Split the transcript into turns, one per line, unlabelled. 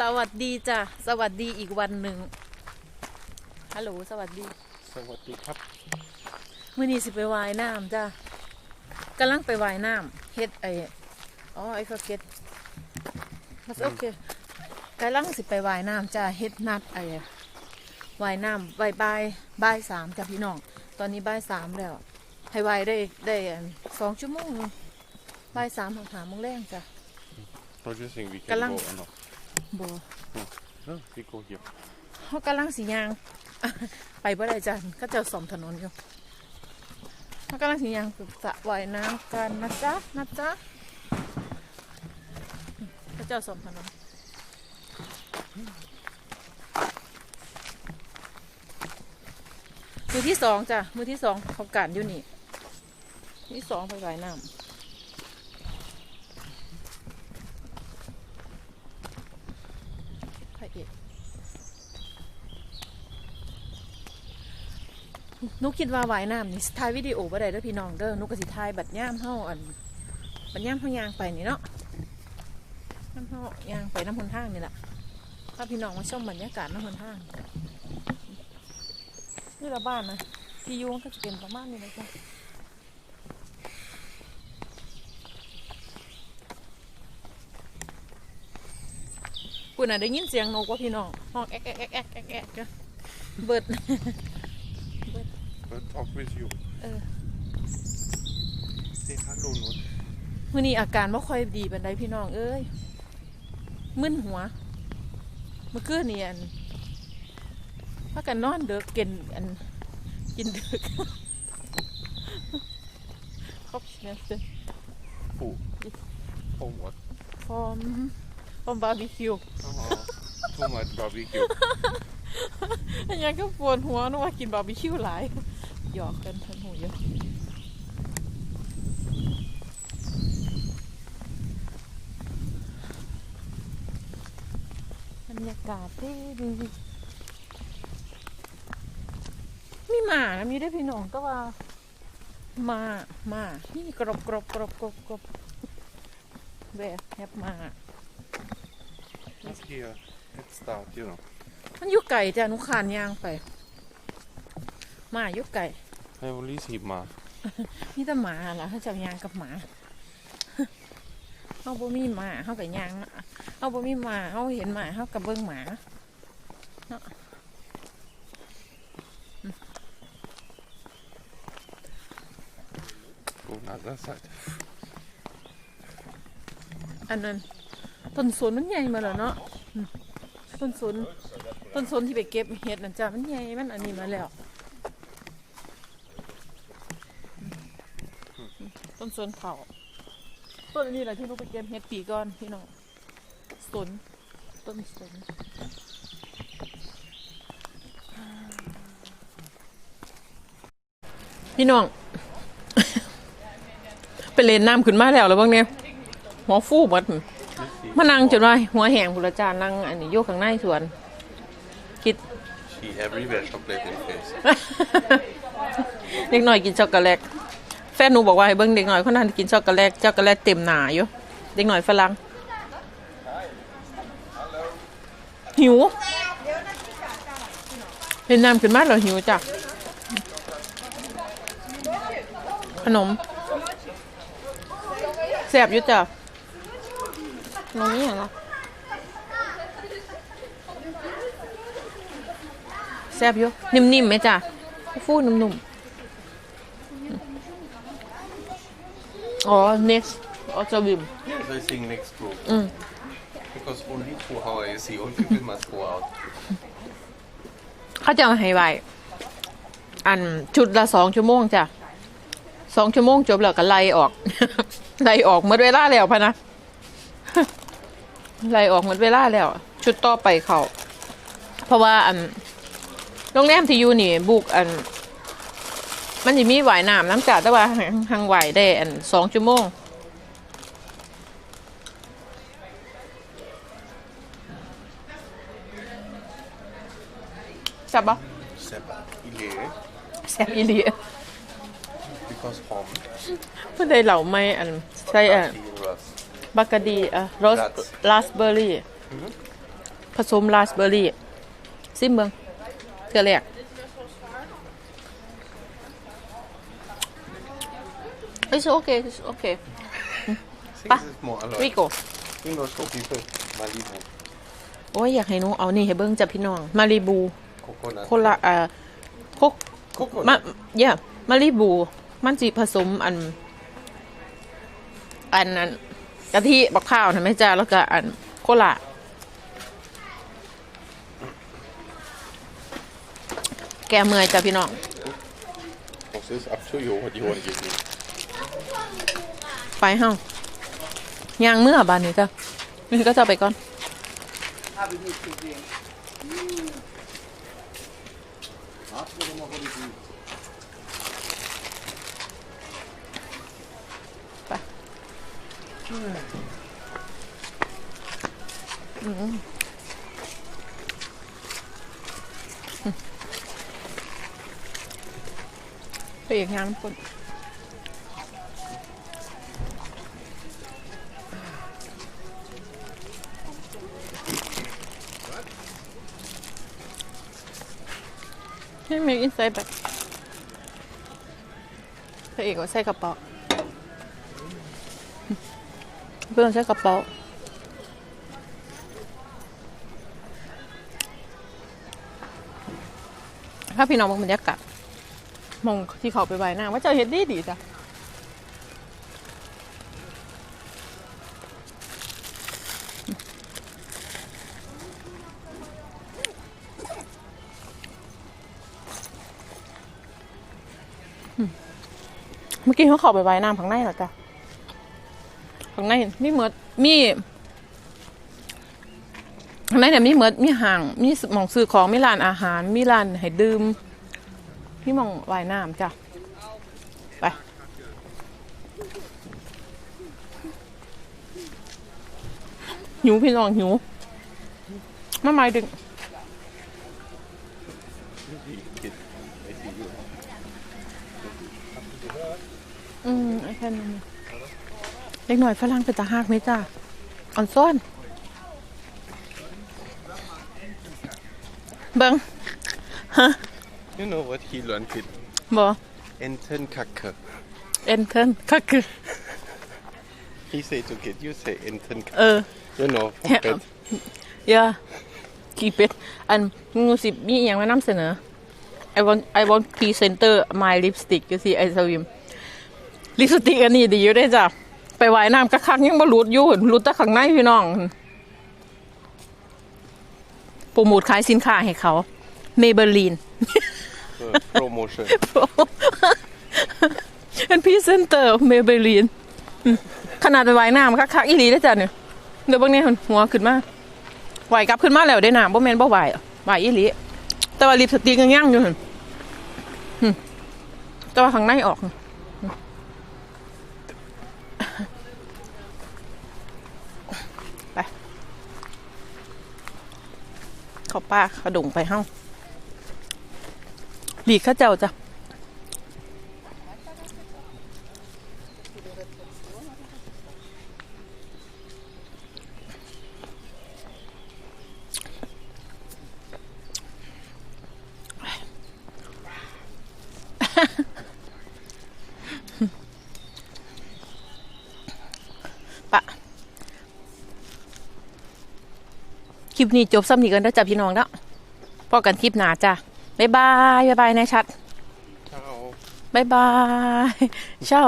สวัสดีจ้ะ สวัสดีอีกวันหนึ่งฮัลโหลสวัสดี
สวัสดีครับ
มื่อนี้สิไปว่ายน้ำจ้ะกำลังไปว่ายน้ำเฮ็ดไอ้อ๋อไอ้ forget มันโอเคกำลังสิไปว่ายน้ำจ้ะเฮ็ดนัดไอ้ว่ายน้ำบ่ายบ่ายบ่ายสามจ้ะพี่น้องตอนนี้บ่ายสามแล้วให้ว่ายได้ได้อันสองชั่วโมงบ่ายสามถึงหาโมงแรงจ้ะ
Producing we can
Galang.
go or not.
บ่
No, we go here.
เขากำลังสียาง ไปบ่ได้จ้ะก็จะสอมถนนอยู่เขากำลังสียางฝึกสระว่ายน้ำกันนะจ๊ะนะจ๊ะก็จะสอมถนนมือที่สองจ้ะมือที่สองเขาการอยู่นี่มือที่สองไปว่ายน้ำพระเอก นุกคิดว่าว่ายน้ำนี่ถ่ายวิดีโอบ่ได้เด้อพี่น้องเด้อนุกก็สิถ่ายบัดย่ามเฮาอันบัดย่ามเฮายางไปนี่เนาะน้ำเฮายางไปน้ำหนทางนี่แหละถ้าพี่น้องมาชมบรรยากาศน้ำหนทางนี่ละบ้านนะที่ยูมันก็จะเป็นประมาณนี้เลยจ้ะคุณน่ะได้ยินเสียงนกว่าพี่น้องห้องแอ๊กแอ๊กแอ๊กแอ๊กแอ๊กแอ๊กจ้ะเบิด
talk with you.
เออ
Say hello, no?
มื่อนี้อาการไม่ค่อยดีบันไดพี่น้องเอ้ยมึนหัว เมื่อคืนนี่อันพากันนอนเด็กกินอันกินเด็กครบเนี่ยเป็น
Who? For what?
ฟอมฟอมบาร์บีคิว
Oh, too much barbecue.
อันยังก็ปวดหัวนึกว่ากินบาร์บีคิวหลาย หยอกกันทันหูเยอะบรรยากาศดีดีมีหมานะมีได้พี่น้องก็ว่าหมาหมานี่กรอบกรอบกรอบกรอบกรอบแหวกแฮบหมา
Not here. Let's start, you know.
มันอยู่ไก่จ้ะหนุขานยางไปหมาอยู่ไก่
I only see ma.
นี่แต่หมาล่ะเขาจะเอายางกับหมาเขาบ่มีหมาเขากับยางเขาบ่มีหมาเขาเห็นหมาเขากับเบิ้งหมาเนาะ
Go on other side.
อันนั้นต้นสนมันใหญ่มาแล้วเนาะอืมต้นสนต้นสนที่ไปเก็บเห็ดนั่นจ้ะมันใหญ่มันอันนี้มาแล้วอืม ต้นสนเผาต้นอันนี้แหละที่ลูกไปเก็บเห็ดปีก่อนพี่น้องสนต้นสนพี่น้อง ไปเล่นน้ำขึ้นมาแล้วแล้วบ้างเนี่ยหัวฟูหมดมานั่งจนว่าหัวแหงบุรจานนั่งอันนี้โยกข้างในสวน คิด
She everywhere chocolate in face.
เด็กหน่อยกินช็อกโกแลต แฟนหนูบอกว่าให้เบิ้งเด็กหน่อยคนนั้นกินช็อกโกแลตช็อกโกแลตเต็มหนาอยู่เด็กหน่อยฝรั่งหิวเห็นน้ำขึ้นมาแล้วหิวจ้ะขนมแซ่บอยู่จ้ะขนมนี่เหรอแซ่บอยู่นิ่มๆไหมจ้ะฟูนุ่มๆ อ๋อ next อ๋อจะบิม
Yes, I think next group.
Mm.
Because only two hours you see, all people must go out.
เขาจะเอาให้ไว้อันชุดละสองชั่วโมงจ้ะสองชั่วโมงจบแล้วก็ไล่ออก ไล่ออกหมดเวลาแล้วพะนะ ไล่ออกหมดเวลาแล้ว ชุดต่อไปเขา เพราะว่าอันโรงแรมที่อยู่นี่บุกอัน มันจะมีไหวน้ำน้ำจ่าแต่ว่าหังหังไหวได้อันสองชั่วโมงใช่ปะ
Sepa. Ile.
แซ่บอีหลี
Because home.
เพื่อได้เหล่าไม่อันใช่อะ
Tea, rust.
บักกะดีอะโรส
Nuts.
ราสเบอร์รี่ผสมราสเบอร์รี่ซิมเบิงเทื่อแรก It's okay, it's okay.
I think
Pa.
this is more alloy.
Rico.
You know, so people, Malibu,
โอ้ยอยากให้หนูเอานี่ให้เบิ้งจับพี่น้อง มารีบู
coconut.
คนละเอ่อโคก
Coconut.
มาเย่มารีบู มันจีผสมอัน อันนั้นกะทิบักข้าวนะแม่จ้าแล้วก็อันโคลาแกเมื่อยจ้ะพี่น้อง
This is up to you what you want to give me.
ไปเฮ้ายางเมื่อบานนี้จ้ะนี่ก็จะไปก่อนไปอืมไปอีกงานคน ให้มีอินไซด์แบบพระเอกก็ใส่กระเป๋าเพื่อนใช้กระเป๋าถ้าพี่น้องมองบรรยากาศมองที่เขาไปใบหน้าว่าเจะเห็นดีดีจ้ะ มื่อกี้เขาเข้าไปใบน้ำข้างในเหรอจ๊ะข้างในมีเหมือดมีข้างในเนี่ยมีเหมือดมีห่าง มีหมองซื้อของมีร้านอาหาร มีร้านให้ดื่มมีหมองว่ายน้ำจ้ะไปหิวพี่น้องหิวมาไม่ดึง อืมไอ้แค่นั้นเล็กหน่อยฝรั่งเป็นตาหากไหมจ้าอ่อนซ้อน เบิงฮะ
You know what he learned it?
บอ
Entenkacke.
เอ็นเทินก็คือ
He say to get you say Entenkacke.
เออ
You know,
Yeah.
bet.
อย่าขี่เป็ดอันงูสิบมีอย่างมานำเสนอ I want I want presenter my lipstick ก็สิไอสวิม ลิปสติกอันนี้ดีอยู่ได้จ้ะ ไปว่ายน้ำกระคักยังบ่รูดอยู่รูดแต่ข้างในพี่น้องโปรโมทขายสินค้าให้เขา Maybelline
Uh, promotion.
เป็นพรีเซนเตอร์เมเบลีนขนาดไปว่ายน้ำคักๆอีหลีได้อจ้ะเนี่ยเดี๋ยวเบางเนี่ยหัวขึ้นมาว่ายกลับขึ้นมาแล้วได้น้ำบ่แม่นบ่ว่ายอะว่ายอีหลีแต่ว่าลิปสติกยังย่างอยู่หั่นอืมแต่ว่าข้างในออกอืมไป เข้าป้าเขาดงไปห้าหลีกข้าเจ้าจ้ะปะค ลิปนี้จบซ้ำนี้กันแล้วจ้ะพี่น้องแล้วพอกันคลิปหน้าจ้ะบ๊ายบายบ๊ายบายนายชัด
Ciao.
บ๊ายบายเช้า